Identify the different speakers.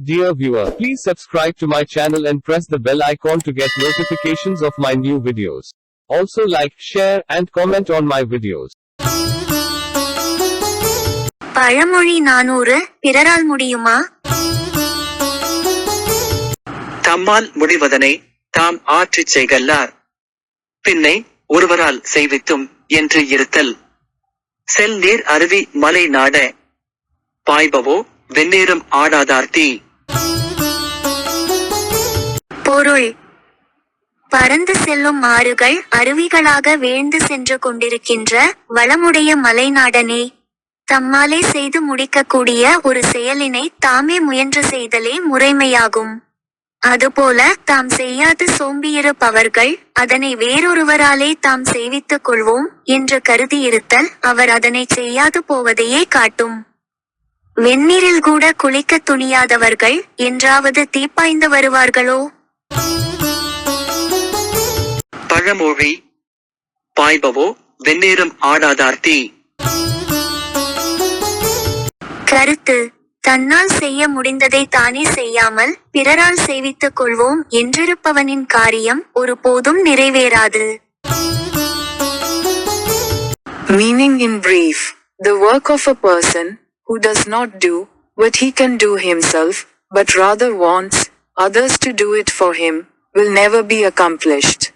Speaker 1: Dear viewer, please subscribe to my channel and press the bell icon to get notifications of my new videos. Also like, share, and comment on my videos.
Speaker 2: பழமொழி நானூறு பிறரால் முடியுமா
Speaker 3: தம்மால் முடிவதனை தாம் ஆற்றிச் செய்கல்லார் பின்னை ஒருவரால் செய்வித்தும் என்று இருத்தல் செல் நீர் அருவி மலை நாட பாய்பவோ வெந்நீரம் ஆடாதார்த்தி
Speaker 2: பொருள். பறந்து செல்லும் ஆறுகள் அருவிகளாக வீழ்ந்து சென்று கொண்டிருக்கின்ற வளமுடைய மலைநாடனே தம்மாலே செய்து முடிக்கக்கூடிய ஒரு செயலினை தாமே முயன்று செய்தலே முறைமையாகும். அதுபோல தாம் செய்யாது சோம்பியிருப்பவர்கள் அதனை வேறொருவராலே தாம் செய்வித்துக் கொள்வோம் என்று கருதியிருத்தல் அவர் அதனை செய்யாது போவதையே காட்டும். வெந்நீரில் கூட குளிக்க துணியாதவர்கள் என்றாவது தீப்பாய்ந்து வருவார்களோ?
Speaker 3: பழமொழி பாய்பவோ வெந்நீரம் ஆடாதார்த்தி.
Speaker 2: கருத்து தன்னால் செய்ய முடிந்ததை தானே செய்யாமல் பிறரால் செய்வித்துக் கொள்வோம் என்றிருப்பவனின் காரியம் ஒருபோதும் நிறைவேறாது.
Speaker 4: Meaning in brief, the work of a person who does not do what he can do himself, but rather wants others to do it for him, will never be accomplished.